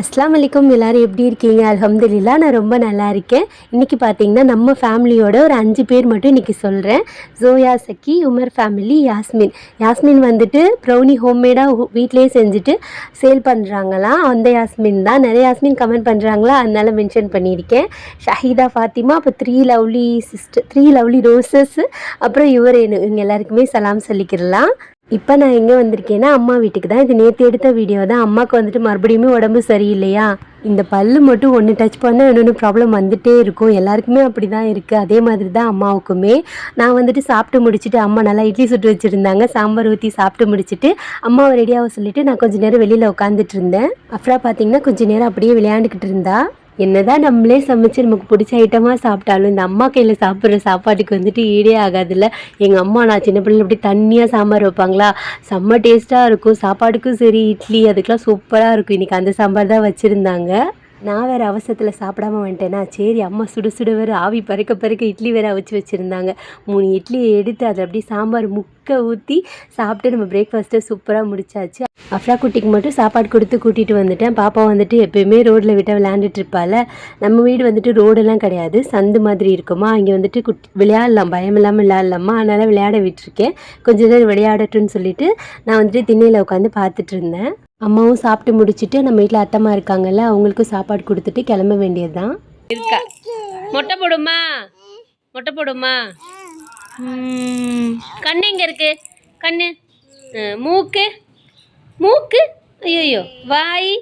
அஸ்லாம் வலைக்கம் எல்லோரும் எப்படி இருக்கீங்க? அலமதுல்லா நான் ரொம்ப நல்லா இருக்கேன். இன்றைக்கி பார்த்தீங்கன்னா நம்ம ஃபேமிலியோட ஒரு அஞ்சு பேர் மட்டும் இன்றைக்கி சொல்கிறேன் ஜோயா சக்கி உமர் ஃபேமிலி யாஸ்மின். யாஸ்மின் வந்துட்டு ப்ரௌனி ஹோம்மேடாக வீட்டிலேயே செஞ்சுட்டு சேல் பண்ணுறாங்களாம் அந்த யாஸ்மின் தான். நிறைய யாஸ்மின் கமெண்ட் பண்ணுறாங்களா அதனால மென்ஷன் பண்ணியிருக்கேன். ஷஹீதா ஃபாத்திமா அப்போ three lovely sister three lovely roses அப்புறம் யுவரேனு இவங்க எல்லாருக்குமே சலாம் சொல்லிக்கிறலாம். இப்போ நான் எங்கே வந்திருக்கேன்னா அம்மா வீட்டுக்கு தான். இது நேற்று எடுத்த வீடியோ தான். அம்மாவுக்கு வந்துட்டு மறுபடியுமே உடம்பு சரியில்லையா? இந்த பல்லு மட்டும் ஒன்று டச் பண்ணால் இன்னொன்று ப்ராப்ளம் வந்துட்டே இருக்கும். எல்லாருக்குமே அப்படி தான் இருக்குது அதே மாதிரி தான் அம்மாவுக்குமே. நான் வந்துட்டு சாப்பிட்டு முடிச்சுட்டு அம்மா நல்லா இட்லி சுட்டு வச்சுருந்தாங்க. சாம்பார் ஊற்றி சாப்பிட்டு முடிச்சுட்டு அம்மாவை ரெடியாக சொல்லிவிட்டு நான் கொஞ்சம் நேரம் வெளியில் உட்காந்துட்டு இருந்தேன். அப்புறம் பார்த்தீங்கன்னா கொஞ்சம் நேரம் அப்படியே விளையாண்டுக்கிட்டு இருந்தா. என்னதான் நம்மளே சமைச்சு நமக்கு பிடிச்ச ஐட்டமாக சாப்பிட்டாலும் இந்த அம்மா கையில் சாப்பிட்ற சாப்பாட்டுக்கு வந்துட்டு ஈடே ஆகாதுல்ல. எங்கள் அம்மா நான் சின்ன பிள்ளைல அப்படி தண்ணியாக சாம்பார் வைப்பாங்களா? செம்ம டேஸ்ட்டாக இருக்கும். சாப்பாட்டுக்கும் சரி இட்லி அதுக்கெலாம் சூப்பராக இருக்கும். இன்றைக்கி அந்த சாம்பார் தான் வச்சுருந்தாங்க. நான் வேறு அவசரத்தில் சாப்பிடாம வந்துட்டேன்னா சரி அம்மா சுடு சுடு வேறு ஆவி பறக்க பறக்க இட்லி வேறு அவிச்சு வச்சுருந்தாங்க. மூணு இட்லியை எடுத்து அதை அப்படியே சாம்பார் முக்க ஊற்றி சாப்பிட்டு நம்ம பிரேக்ஃபாஸ்ட்டை சூப்பராக முடிச்சாச்சு. அஃப்ரா குட்டிக்கு மட்டும் சாப்பாடு கொடுத்து கூட்டிகிட்டு வந்துட்டேன். பாப்பா வந்துட்டு எப்பயுமே ரோட்டில் விட்டால் விளையாண்டுட்டு இருப்பாள். நம்ம வீடு வந்துட்டு ரோடெல்லாம் கிடையாது. சந்து மாதிரி இருக்குமா? அங்கே வந்துட்டு குட்டி விளையாடலாம். பயம் இல்லாமல் விளையாடலாமா? அதனால் விளையாட விட்டுருக்கேன். கொஞ்ச நேரம் விளையாடட்டும்னு சொல்லிட்டு நான் வந்துட்டு திண்ணையில் உட்காந்து பார்த்துட்டு இருந்தேன். அம்மாவும் சாப்பிட்டு முடிச்சுட்டு நம்ம வீட்டில் அத்தம்மா இருக்காங்கல்ல அவங்களுக்கும் சாப்பாடு கொடுத்துட்டு கிளம்ப வேண்டியது தான் இருக்கா. மொட்டை போடுமா? மொட்டை போடுமா? கண்ணு எங்கே இருக்கு? கண்ணு. மூக்கு. மூக்கு? ஐயோ வாய்.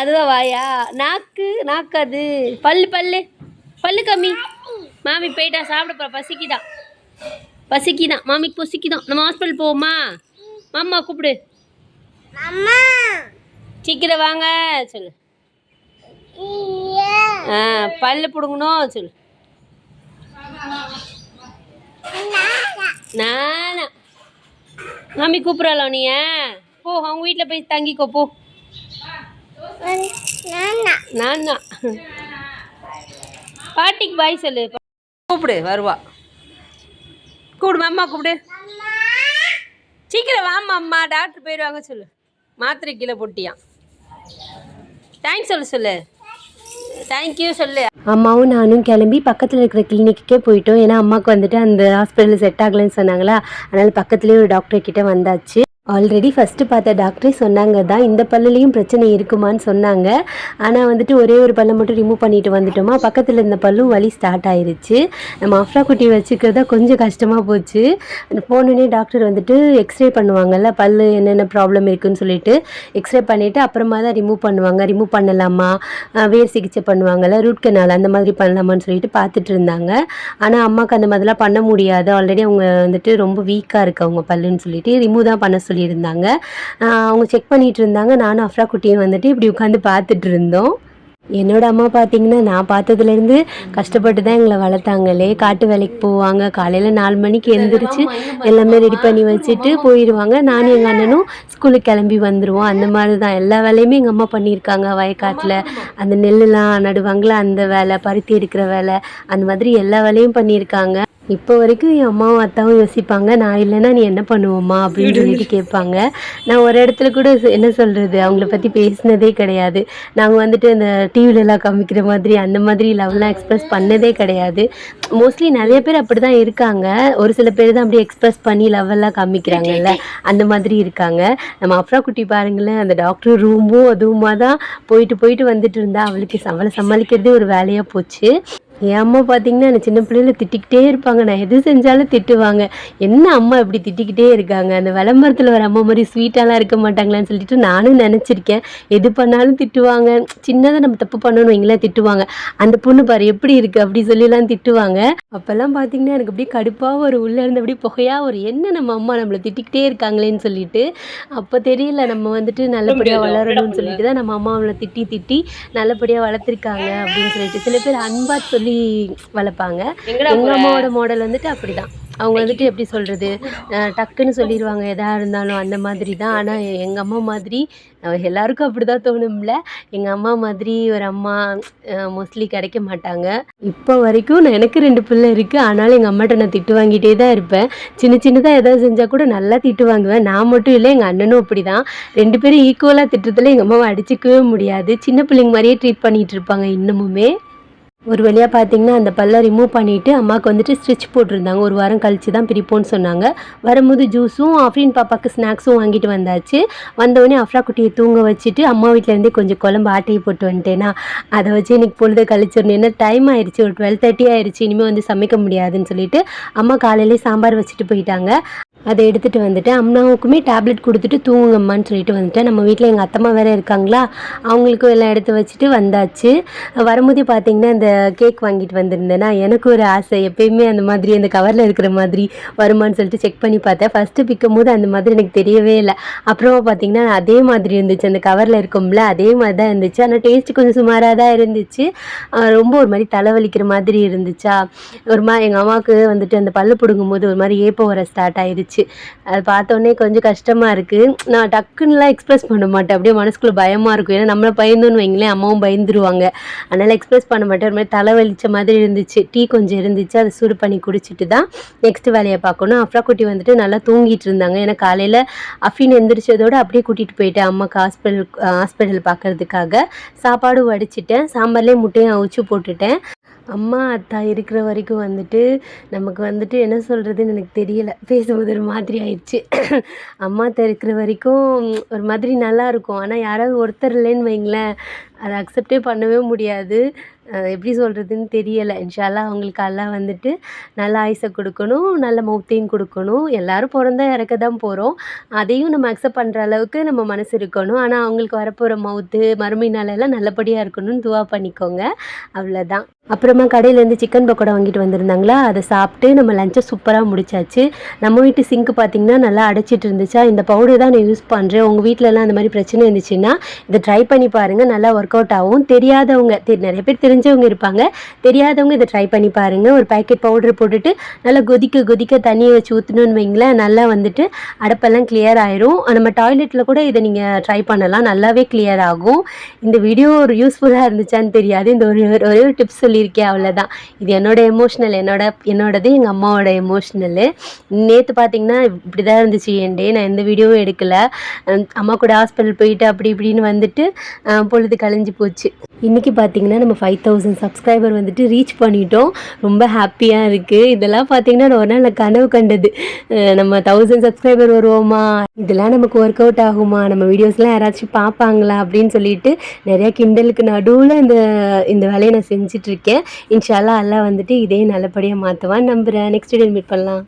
அதுவா வாயா? நாக்கு நாக்கு அது. பல்லு பல்லு. பல்லு கம்மி. மாமி போயிட்டா சாப்பிட போகிற பசிக்குதான் பசிக்குதான் மாமிக்கு பசிக்குதான் நம்ம ஹாஸ்பிட்டல் போவோமா? மாமா கூப்பிடு. சீக்கிரம் வாங்க சொல்லு. ஆ பல்லு பிடுங்கணும் சொல்லு. நானா. மாமி கூப்பிட்றாளோ நீ போ அவங்க வீட்டில் போய் தங்கிக்கோ போ. நானா. பாட்டிக்கு பாய் சொல்லு. கூப்பிடு வருவா. கூப்பிடு அம்மா கூப்பிடு. சீக்கிரம் வாம்மா அம்மா. டாக்டர் போயிடுவாங்க சொல்லு. மாத்திரை கீழே போட்டியான் தேங்க்ஸ் சொல்லு சொல்லு. தேங்க்யூ சொல்லு. அம்மாவும் நானும் கிளம்பி பக்கத்தில் இருக்கிற கிளினிக்கே போயிட்டோம். ஏன்னா அம்மாவுக்கு வந்துட்டு அந்த ஹாஸ்பிட்டலில் செட் ஆகலைன்னு சொன்னாங்களா? அதனால் பக்கத்துலேயே ஒரு டாக்டர் கிட்டே வந்தாச்சு. ஆல்ரெடி ஃபஸ்ட்டு பார்த்த டாக்டரே சொன்னாங்க தான் இந்த பல்லுலேயும் பிரச்சனை இருக்குமான்னு சொன்னாங்க. ஆனால் வந்துட்டு ஒரே ஒரு பல்லை மட்டும் ரிமூவ் பண்ணிட்டு வந்துட்டோமா? பக்கத்தில் இருந்த பல்லும் வலி ஸ்டார்ட் ஆயிருச்சு. நம்ம அஃப்ரா குட்டி வச்சுக்கிறதா கொஞ்சம் கஷ்டமாக போச்சு. போனோடனே டாக்டர் வந்துட்டு எக்ஸ்ரே பண்ணுவாங்கல்ல பல்லு என்னென்ன ப்ராப்ளம் இருக்குன்னு சொல்லிட்டு எக்ஸ்ரே பண்ணிவிட்டு அப்புறமா தான் ரிமூவ் பண்ணுவாங்க. ரிமூவ் பண்ணலாமா? வேர் சிகிச்சை பண்ணுவாங்கல்ல ரூட் கெனால் அந்த மாதிரி பண்ணலாமான்னு சொல்லிட்டு பார்த்துட்டு இருந்தாங்க. ஆனால் அம்மாவுக்கு அந்த மாதிரிலாம் பண்ண முடியாது. ஆல்ரெடி அவங்க வந்துட்டு ரொம்ப வீக்காக இருக்கு அவங்க பல்லுன்னு சொல்லிட்டு. ரிமூவ் தான் பண்ண சொல்லியிருந்தாங்க. அவங்க செக் பண்ணிகிட்டு இருந்தாங்க நானும் அஃப்ரா குட்டியும் வந்துட்டு இப்படி உட்காந்து பார்த்துட்டு இருந்தோம் என்னோட அம்மா பார்த்தீங்கன்னா நான் பார்த்ததுலேருந்து கஷ்டப்பட்டு தான் எங்களை வளர்த்தாங்களே. காட்டு வேலைக்கு போவாங்க. காலையில் நாலு மணிக்கு எழுந்திரிச்சு எல்லாமே ரெடி பண்ணி வச்சுட்டு போயிடுவாங்க நானும் எங்கள் அண்ணனும் ஸ்கூலுக்கு கிளம்பி வந்துடுவோம் அந்த மாதிரி தான் எல்லா வேலையுமே எங்கள் அம்மா பண்ணியிருக்காங்க. வயக்காட்டில் அந்த நெல்லுலாம் நடுவாங்களே அந்த வேலை பருத்தி எடுக்கிற வேலை அந்த மாதிரி எல்லா வேலையும் பண்ணியிருக்காங்க. இப்போ வரைக்கும் என் அம்மாவும் அத்தாவும் யோசிப்பாங்க நான் இல்லைன்னா நீ என்ன பண்ணுவோம்மா அப்படின்னு சொல்லிட்டு கேட்பாங்க. நான் ஒரு இடத்துல கூட என்ன சொல்கிறது அவங்கள பற்றி பேசினதே கிடையாது. நாங்கள் வந்துட்டு அந்த டிவிலலாம் காமிக்கிற மாதிரி அந்த மாதிரி லவ்லாம் எக்ஸ்பிரஸ் பண்ணதே கிடையாது. மோஸ்ட்லி நிறைய பேர் அப்படி தான் இருக்காங்க. ஒரு சில பேர் தான் அப்படியே எக்ஸ்பிரஸ் பண்ணி லவ் எல்லாம் காமிக்கிறாங்கல்ல அந்த மாதிரி இருக்காங்க. நம்ம அப்ரா குட்டி பாருங்களேன் அந்த டாக்டர் ரூமும் அதுவுமா தான் போயிட்டு போயிட்டு வந்துட்டு இருந்தா அவளுக்கு அவளை சமாளிக்கிறதே ஒரு வேலையாக போச்சு. என் அம்மா பார்த்தீங்கன்னா என்னை சின்ன பிள்ளையில திட்டிக்கிட்டே இருப்பாங்க. நான் எது செஞ்சாலும் திட்டுவாங்க. என்ன அம்மா இப்படி திட்டிக்கிட்டே இருக்காங்க? அந்த விளம்பரத்தில் வர அம்மா மாதிரி ஸ்வீட்டாலாம் இருக்க மாட்டாங்களான்னு சொல்லிட்டு நானும் நினச்சிருக்கேன். எது பண்ணாலும் திட்டுவாங்க. சின்னதாக நம்ம தப்பு பண்ணணும் வைங்களேன் திட்டுவாங்க. அந்த பொண்ணு பாரு எப்படி இருக்கு? அப்படி சொல்லிலாம் திட்டுவாங்க. அப்போல்லாம் பார்த்தீங்கன்னா எனக்கு அப்படியே கடுப்பாக ஒரு உள்ளே இருந்து அப்படியே புகையா ஒரு என்ன நம்ம அம்மா நம்மளை திட்டிக்கிட்டே இருக்காங்களேன்னு சொல்லிட்டு. அப்போ தெரியல நம்ம வந்துட்டு நல்லபடியாக வளரணும்னு சொல்லிட்டு தான் நம்ம அம்மா அவளை திட்டி திட்டி நல்லபடியாக வளர்த்துருக்காங்க அப்படின்னு சொல்லிட்டு. சில பேர் அன்பா சொல்லி சொல்லி வளர்ப்பாங்க. எங்கள்? அம்மாவோட மாடல் வந்துட்டு அப்படி தான் அவங்க வந்துட்டு எப்படி சொல்கிறது டக்குன்னு சொல்லிடுவாங்க எதா இருந்தாலும் அந்த மாதிரி தான் ஆனால் எங்கள் அம்மா மாதிரி எல்லாருக்கும் அப்படி தான் தோணும்ல. எங்கள் அம்மா மாதிரி ஒரு அம்மா மோஸ்ட்லி கிடைக்க மாட்டாங்க. இப்போ வரைக்கும் நான் எனக்கு ரெண்டு பிள்ளை இருக்குது ஆனாலும் எங்கள் அம்மாட்ட நான் திட்டு வாங்கிட்டே தான் இருப்பேன். சின்ன சின்னதாக எதாவது செஞ்சால் கூட நல்லா திட்டு வாங்குவேன். நான் மட்டும் இல்லை எங்கள் அண்ணனும் அப்படி தான் ரெண்டு பேரும் ஈக்குவலாக திட்டுறதுல எங்கள் அம்மாவை அடிச்சுக்கவே முடியாது. சின்ன பிள்ளைங்க மாதிரியே ட்ரீட் பண்ணிகிட்டு இருப்பாங்க இன்னமுமே. ஒரு வழியாக பார்த்தீங்கன்னா அந்த பல்லை ரிமூவ் பண்ணிவிட்டு அம்மாவுக்கு வந்துட்டு ஸ்டிச் போட்டிருந்தாங்க. ஒரு வாரம் கழிச்சு தான் பிரிப்போம்னு சொன்னாங்க. வரும்போது ஜூஸும் ஆஃப்ரின் பாப்பாவுக்கு ஸ்நாக்ஸும் வாங்கிட்டு வந்தாச்சு. வந்தவொடனே அஃப்ரா குட்டியை தூங்க வச்சுட்டு அம்மா வீட்டிலேருந்தே கொஞ்சம் குழம்பு ஆட்டையை போட்டு வந்துட்டேன்னா அதை வச்சு இன்றைக்கி பொழுது கழிச்சிடணும் ஏன்னா டைம் ஆயிடுச்சு ஒரு டுவெல் தேர்ட்டி ஆயிடுச்சு இனிமேல் வந்து சமைக்க முடியாதுன்னு சொல்லிட்டு அம்மா காலையிலே சாம்பார் வச்சுட்டு போயிட்டாங்க. அதை எடுத்துகிட்டு வந்துட்டு அம்மாவுக்குமே டேப்லெட் கொடுத்துட்டு தூங்குங்கம்மான்னு சொல்லிட்டு வந்துட்டேன். நம்ம வீட்டில் எங்கள் அத்தம்மா வேறு இருக்காங்களா? அவங்களுக்கும் எல்லாம் எடுத்து வச்சுட்டு வந்தாச்சு. வரும்போதே பார்த்தீங்கன்னா இந்த கேக் வாங்கிட்டு வந்திருந்தேன்னா எனக்கு ஒரு ஆசை. எப்பயுமே அந்த மாதிரி அந்த கவரில் இருக்கிற மாதிரி வருமான்னு சொல்லிட்டு செக் பண்ணி பார்த்தேன். ஃபஸ்ட்டு பிக்கும் போது அந்த மாதிரி எனக்கு தெரியவே இல்லை. அப்புறமா பார்த்தீங்கன்னா அதே மாதிரி இருந்துச்சு. அந்த கவரில் இருக்கும்ல அதே மாதிரி தான் இருந்துச்சு. ஆனால் டேஸ்ட்டு கொஞ்சம் சுமாராக தான் இருந்துச்சு ரொம்ப ஒரு மாதிரி தலைவலிக்கிற மாதிரி இருந்துச்சா? ஒரு மாதிரி எங்கள் அம்மாவுக்கு வந்துட்டு அந்த பல்லு பிடுங்கும் போது ஒரு மாதிரி ஏப்பம் வர ஸ்டார்ட் ஆயிடுச்சு அது பார்த்தோன்னே கொஞ்சம் கஷ்டமாக இருக்குது நான் டக்குன்னுலாம் எக்ஸ்ப்ரெஸ் பண்ண மாட்டேன். அப்படியே மனசுக்குள்ளே பயமாக இருக்கும். ஏன்னா நம்மளை பயந்தோன்னு வைங்களேன் அம்மாவும் பயந்துருவாங்க. அதனால் எக்ஸ்ப்ரெஸ் பண்ண மாட்டேன். ஒரு மாதிரி தலைவலிச்ச மாதிரி இருந்துச்சு. டீ கொஞ்சம் இருந்துச்சு. அதை சூடு பண்ணி குடிச்சிட்டு தான் நெக்ஸ்ட் வேலையை பார்க்கணும். அஃப்ரா குட்டி வந்துட்டு நல்லா தூங்கிட்டு இருந்தாங்க. ஏன்னா காலையில் அஃபின் எந்திரிச்சதோடு அப்படியே கூட்டிகிட்டு போயிட்டேன். அம்மாக்கு ஹாஸ்பிட்டல் ஹாஸ்பிட்டல் பார்க்கறதுக்காக. சாப்பாடும் வடிச்சிட்டேன். சாம்பார்லேயே முட்டையும் அவிச்சு போட்டுட்டேன். அம்மா அத்தா இருக்கிற வரைக்கும் வந்துட்டு நமக்கு வந்துட்டு என்ன சொல்கிறதுன்னு எனக்கு தெரியல. பேசும்போது ஒரு மாதிரி ஆயிடுச்சு. அம்மா அத்தா இருக்கிற வரைக்கும் ஒரு மாதிரி நல்லா இருக்கும். ஆனால் யாராவது ஒருத்தர் இல்லைன்னு வைங்களேன். அதை அக்செப்டே பண்ணவே முடியாது. எப்படி சொல்கிறதுன்னு தெரியலை. இன்ஷால்லா அவங்களுக்கு எல்லாம் வந்துட்டு நல்ல ஆயுசை கொடுக்கணும் நல்ல மௌத்தையும் கொடுக்கணும். எல்லாரும் பிறந்தா இறக்க தான் போகிறோம் அதையும் நம்ம அக்செப்ட் பண்ணுற அளவுக்கு நம்ம மனசு இருக்கணும். ஆனால் அவங்களுக்கு வரப்போகிற மவுத்து மறுமை நாளெல்லாம் நல்லபடியாக இருக்கணும்னு துவா பண்ணிக்கோங்க. அவ்வளோதான் அப்புறமா கடையிலேருந்து சிக்கன் பக்கோடா வாங்கிட்டு வந்திருந்தாங்களா? அதை சாப்பிட்டு நம்ம லஞ்சை சூப்பராக முடிச்சாச்சு. நம்ம வீட்டு சிங்க் பார்த்திங்கன்னா நல்லா அடைச்சிட்டு இருந்துச்சா? இந்த பவுடர் தான் நான் யூஸ் பண்ணுறேன் உங்கள் வீட்டிலலாம் அந்த மாதிரி பிரச்சனை இருந்துச்சுன்னா இதை ட்ரை பண்ணி பாருங்கள் நல்லா ஒர்க் அவுட் ஆகும். தெரியாதவங்க நிறைய பேர் தெரிஞ்சவங்க இருப்பாங்க. தெரியாதவங்க இதை ட்ரை பண்ணி பாருங்கள் ஒரு பேக்கெட் பவுடர் போட்டுட்டு நல்லா கொதிக்க கொதிக்க தண்ணியை வச்சு ஊற்றணுன்னு வைங்களேன். நல்லா வந்துட்டு அடப்பெல்லாம் கிளியர் ஆயிரும். நம்ம டாய்லெட்டில் கூட இதை நீங்கள் ட்ரை பண்ணலாம். நல்லாவே கிளியர் ஆகும். இந்த வீடியோ ஒரு யூஸ்ஃபுல்லாக இருந்துச்சான்னு தெரியாது. இந்த ஒரு ஒரே ஒரு டிப்ஸ் சொல்லியிருக்கேன். அவ்வளோதான் இது என்னோட எமோஷ்னல் என்னோட என்னோடது எங்கள் அம்மாவோட எமோஷ்னலு நேற்று பார்த்தீங்கன்னா இப்படி தான் இருந்துச்சு என் டே நான் எந்த வீடியோவும் எடுக்கல. அம்மா கூட ஹாஸ்பிட்டல் போயிட்டு அப்படி இப்படின்னு வந்துட்டு பொழுது கழிஞ்சு போச்சு. இன்றைக்கி பார்த்தீங்கன்னா நம்ம ஃபைவ் தௌசண்ட் சப்ஸ்கிரைபர் வந்துட்டு ரீச் பண்ணிட்டோம். ரொம்ப ஹாப்பியாக இருக்குது இதெல்லாம் பார்த்தீங்கன்னா நான் ஒரு நாள் நான் கனவு கண்டது. நம்ம தௌசண்ட் சப்ஸ்கிரைபர் வருவோமா? இதெல்லாம் நமக்கு ஒர்க் அவுட் ஆகுமா? நம்ம வீடியோஸ்லாம் யாராச்சும் பார்ப்பாங்களா? அப்படின்னு சொல்லிட்டு நிறையா கிண்டலுக்கு நடுவில் இந்த இந்த வேலையை நான் செஞ்சிட்ருக்கேன் இன்ஷால்லா எல்லாம் வந்துட்டு இதே நல்லபடியாக மாற்றுவான் நம்புகிறேன் நெக்ஸ்ட் டே மீட் பண்ணலாம்.